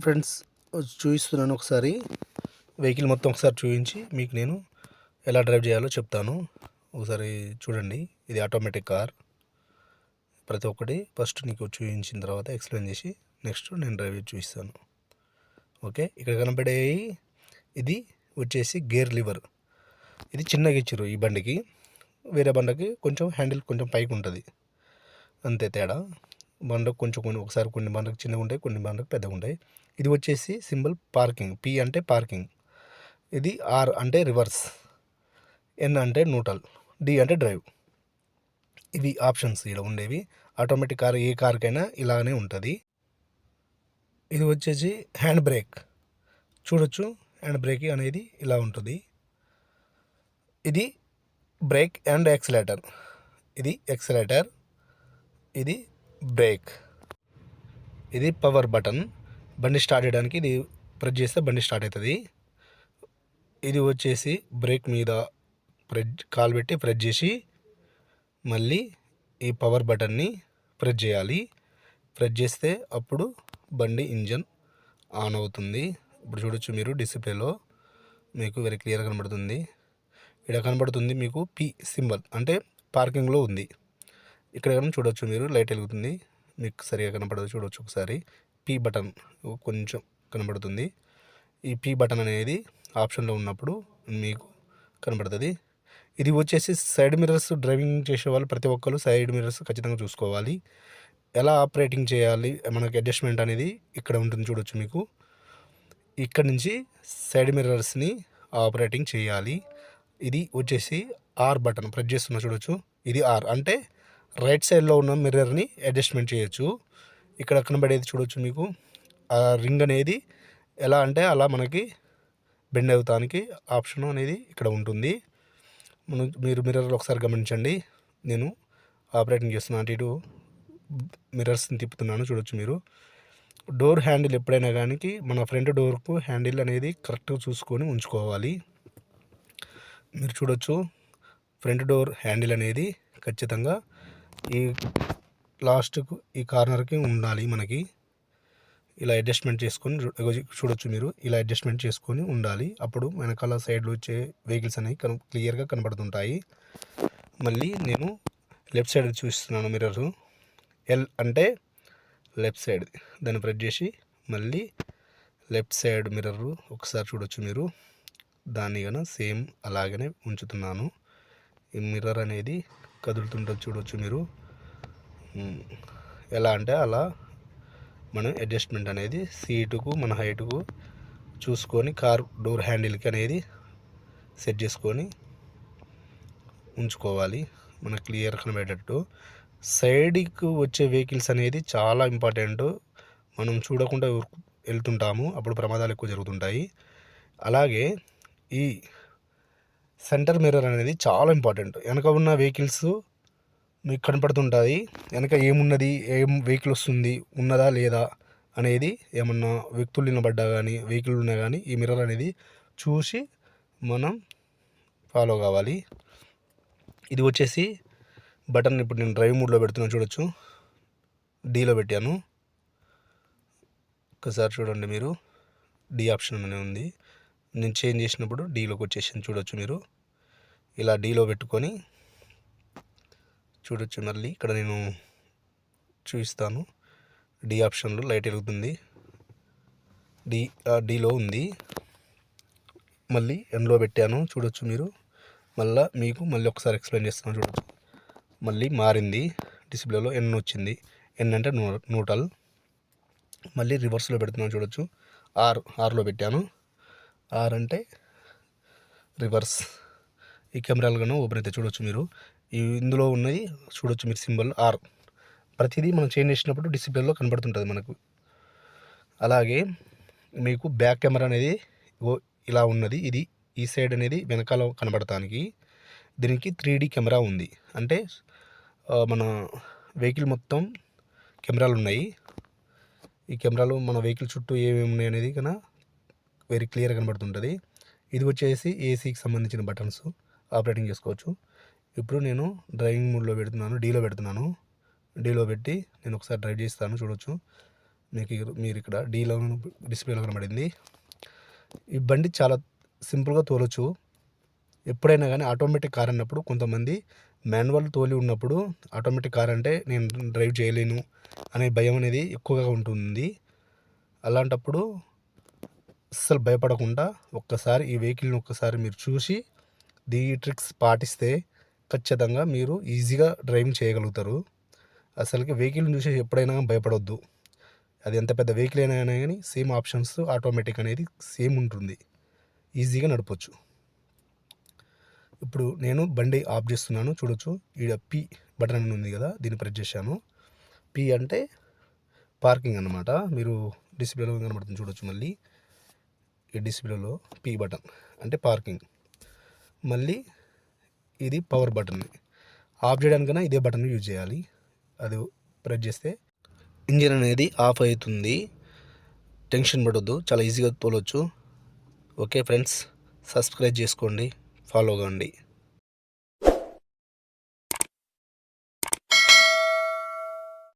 Friends చూపిస్తున్నాను ఒకసారి. Vehicle మొత్తం ఒకసారి చూపించి మీకు నేను ఎలా డ్రైవ్ చేయాలో చెప్తాను. ఒకసారి చూడండి ఇది ఆటోమేటిక్ కార్. ప్రతి ఒక్కటి ఫస్ట్ నీకు చూపించిన తర్వాత ఎక్స్ప్లెయిన్ చేసి నెక్స్ట్ నేను డ్రైవ్ చూపిస్తాను. ఓకే ఇక్కడ కనపడేవి ఇది వచ్చేసి గేర్ లివర్. ఇది చిన్నగా ఇచ్చారు ఈ బండికి. వేరే బండకి కొంచెం హ్యాండిల్ కొంచెం పైకి ఉంటుంది. అంతే తేడా. బండకు కొంచెం కొన్ని ఒకసారి కొన్ని బండకు చిన్నగా ఉంటాయి కొన్ని బండకు పెద్దగా ఉంటాయి. ఇది వచ్చేసి సింబల్ పార్కింగ్. పి అంటే పార్కింగ్. ఇది ఆర్ అంటే రివర్స్. ఎన్ అంటే న్యూట్రల్. డి అంటే డ్రైవ్. ఇవి ఆప్షన్స్ ఇక్కడ ఉండేవి. ఆటోమేటిక్ కార్ ఏ కార్కైనా ఇలానే ఉంటుంది. ఇది వచ్చేసి హ్యాండ్ బ్రేక్. చూడొచ్చు హ్యాండ్ బ్రేక్ అనేది ఇలా ఉంటుంది. ఇది బ్రేక్ అండ్ ఎక్సలేటర్ ఇది ఎక్సలేటర్ ఇది బ్రేక్. ఇది పవర్ బటన్. బండి స్టార్ట్ చేయడానికి ఇది ప్రెస్ చేస్తే బండి స్టార్ట్ అవుతుంది. ఇది వచ్చేసి బ్రేక్ మీద ప్రెస్ కాలు పెట్టి ప్రెస్ చేసి మళ్ళీ ఈ పవర్ బటన్ని ప్రెస్ చేయాలి. ప్రెస్ చేస్తే అప్పుడు బండి ఇంజన్ ఆన్ అవుతుంది. ఇప్పుడు చూడొచ్చు మీరు డిస్ప్లేలో మీకు వెరీ క్లియర్ కనబడుతుంది. ఇక్కడ కనబడుతుంది మీకు పి సింబల్ అంటే పార్కింగ్లో ఉంది. ఇక్కడ కనుక చూడొచ్చు మీరు లైట్ వెలుగుతుంది. మీకు సరిగా కనపడదు చూడొచ్చు ఒకసారి. పీ బటన్ కొంచెం కనబడుతుంది. ఈ పీ బటన్ అనేది ఆప్షన్లో ఉన్నప్పుడు మీకు కనబడుతుంది. ఇది వచ్చేసి సైడ్ మిర్రర్స్ డ్రైవింగ్ చేసే వాళ్ళు ప్రతి ఒక్కరు సైడ్ మిర్రర్స్ ఖచ్చితంగా చూసుకోవాలి. ఎలా ఆపరేటింగ్ చేయాలి మనకి అడ్జస్ట్మెంట్ అనేది ఇక్కడ ఉంటుంది చూడొచ్చు మీకు. ఇక్కడ నుంచి సైడ్ మిర్రర్స్ని ఆపరేటింగ్ చేయాలి. ఇది వచ్చేసి ఆర్ బటన్ ప్రెస్ చేస్తున్న చూడొచ్చు. ఇది ఆర్ అంటే రైట్ సైడ్లో ఉన్న మిర్రర్ని అడ్జస్ట్మెంట్ చేయొచ్చు. ఇక్కడ కనబడేది చూడొచ్చు మీకు. ఆ రింగ్ అనేది ఎలా అంటే అలా మనకి బెండ్ అవుతానికి ఆప్షన్ అనేది ఇక్కడ ఉంటుంది. మనం మీరు మిర్రర్లో ఒకసారి గమనించండి. నేను ఆపరేటింగ్ చేస్తున్నా అటు ఇటు మిర్రర్స్ని తిప్పుతున్నాను చూడొచ్చు మీరు. డోర్ హ్యాండిల్ ఎప్పుడైనా కానీ మన ఫ్రంట్ డోర్కు హ్యాండిల్ అనేది కరెక్ట్గా చూసుకొని ఉంచుకోవాలి. మీరు చూడొచ్చు ఫ్రంట్ డోర్ హ్యాండిల్ అనేది ఖచ్చితంగా ఈ లాస్ట్కు ఈ కార్నర్కి ఉండాలి మనకి. ఇలా అడ్జస్ట్మెంట్ చేసుకొని చూడొచ్చు మీరు. ఇలా అడ్జస్ట్మెంట్ చేసుకొని ఉండాలి. అప్పుడు వెనకాల సైడ్లో వచ్చే వెహికల్స్ అనేవి కను క్లియర్గా కనబడుతుంటాయి. మళ్ళీ నేను లెఫ్ట్ సైడ్ చూస్తున్నాను మిర్రర్. ఎల్ అంటే లెఫ్ట్ సైడ్. దాన్ని ప్రెస్ చేసి మళ్ళీ లెఫ్ట్ సైడ్ మిర్రర్ ఒకసారి చూడొచ్చు మీరు. దాన్ని కన సేమ్ అలాగనే ఉంచుతున్నాను. ఈ మిర్రర్ అనేది కదులుతుంటుంది చూడొచ్చు మీరు. ఎలా అంటే అలా మనం అడ్జస్ట్మెంట్ అనేది సీటుకు మన హైటుకు చూసుకొని కార్ డోర్ హ్యాండిల్కి అనేది సెట్ చేసుకొని ఉంచుకోవాలి. మన క్లియర్ కనబడేటట్టు. సైడ్కి వచ్చే వెహికల్స్ అనేది చాలా ఇంపార్టెంట్ మనం చూడకుండా వెళ్తుంటాము. అప్పుడు ప్రమాదాలు ఎక్కువ జరుగుతుంటాయి. అలాగే ఈ సెంటర్ మిర్రర్ అనేది చాలా ఇంపార్టెంట్. వెనక ఉన్న వెహికల్స్ మీకు కనపడుతుంటుంది వెనక ఏమున్నది ఏం వెహికల్ వస్తుంది ఉన్నదా లేదా అనేది ఏమన్నా వ్యక్తులు నిలబడ్డా కానీ వెహికల్ ఉన్నా కానీ ఈ మిర్రర్ అనేది చూసి మనం ఫాలో కావాలి. ఇది వచ్చేసి బటన్ ఇప్పుడు నేను డ్రైవ్ మోడ్లో పెడుతున్నాను చూడొచ్చు. డీలో పెట్టాను. ఒకసారి చూడండి మీరు. డి ఆప్షన్ అనే ఉంది. నేను చేంజ్ చేసినప్పుడు డీలోకి వచ్చేసింది చూడొచ్చు మీరు. ఇలా డీలో పెట్టుకొని చూడొచ్చు మళ్ళీ. ఇక్కడ నేను చూపిస్తాను. డి ఆప్షన్లో లైట్ వెలుగుతుంది. డి డీలో ఉంది. మళ్ళీ ఎండ్లో పెట్టాను. చూడొచ్చు మీరు. మళ్ళీ మీకు మళ్ళీ ఒకసారి ఎక్స్ప్లెయిన్ చేస్తాను చూడొచ్చు. మళ్ళీ మారింది. డిస్ప్లేలో ఎన్ వచ్చింది. ఎన్ అంటే నూ న్యూటల్ మళ్ళీ రివర్స్లో పెడుతున్నాను చూడొచ్చు. ఆర్ ఆర్లో పెట్టాను. ఆర్ అంటే రివర్స్. ఈ కెమెరాలు కన్నా ఓపెన్ అయితే చూడొచ్చు మీరు. ఈ ఇందులో ఉన్నది చూడొచ్చు మీరు సింబల్ ఆర్. ప్రతిదీ మనం చేంజ్ చేసినప్పుడు డిసిప్లిన్లో కనబడుతుంటుంది మనకు. అలాగే మీకు బ్యాక్ కెమెరా అనేది ఇలా ఉన్నది. ఇది ఈ సైడ్ అనేది వెనకాల కనబడటానికి దీనికి త్రీ కెమెరా ఉంది. అంటే మన వెహికల్ మొత్తం కెమెరాలు ఉన్నాయి ఈ కెమెరాలు మన వెహికల్ చుట్టూ ఏమేమి ఉన్నాయి అనేది కన్నా వెరీ క్లియర్ కనబడుతుంటుంది. ఇది వచ్చేసి ఏసీకి సంబంధించిన బటన్స్ ఆపరేటింగ్ చేసుకోవచ్చు. ఇప్పుడు నేను డ్రైవింగ్ మోడ్లో పెడుతున్నాను డీలో పెడుతున్నాను. డీలో పెట్టి నేను ఒకసారి డ్రైవ్ చేస్తాను చూడొచ్చు. మీకు మీరు ఇక్కడ డీలో డిస్ప్లేలో కనబడింది. ఈ బండి చాలా సింపుల్గా తోలొచ్చు. ఎప్పుడైనా కానీ ఆటోమేటిక్ కార్ అన్నప్పుడు కొంతమంది మాన్యువల్ తోలి ఉన్నప్పుడు ఆటోమేటిక్ కార్ అంటే నేను డ్రైవ్ చేయలేను అనే భయం అనేది ఎక్కువగా ఉంటుంది. అలాంటప్పుడు అస్సలు భయపడకుండా ఒక్కసారి ఈ వెహికల్ని ఒక్కసారి మీరు చూసి దీ ట్రిక్స్ పాటిస్తే ఖచ్చితంగా మీరు ఈజీగా డ్రైవింగ్ చేయగలుగుతారు. అసలుకి వెహికల్ని చూసి ఎప్పుడైనా భయపడొద్దు. అది ఎంత పెద్ద వెహికల్ అయినా కానీ సేమ్ ఆప్షన్స్ ఆటోమేటిక్ అనేది సేమ్ ఉంటుంది. ఈజీగా నడపచ్చు. ఇప్పుడు నేను బండి ఆఫ్ చేస్తున్నాను. చూడొచ్చు. ఈడ పి బటన్ అని ఉంది కదా దీన్ని ప్రెస్ చేశాను. పి అంటే పార్కింగ్ అన్నమాట. మీరు డిస్ప్లేలో కనబడుతుంది. చూడొచ్చు మళ్ళీ. ఈ డిస్ప్లేలో పీ బటన్ అంటే పార్కింగ్ మళ్ళీ ఇది పవర్ బటన్ ఆఫ్ చేయడానికైనా ఇదే బటన్ యూజ్ చేయాలి. అది ప్రెస్ చేస్తే ఇంజిన్ అనేది ఆఫ్ అవుతుంది. టెన్షన్ పడొద్దు. చాలా ఈజీగా తోలొచ్చు. ఓకే ఫ్రెండ్స్ సబ్స్క్రైబ్ చేసుకోండి. ఫాలో కాండి.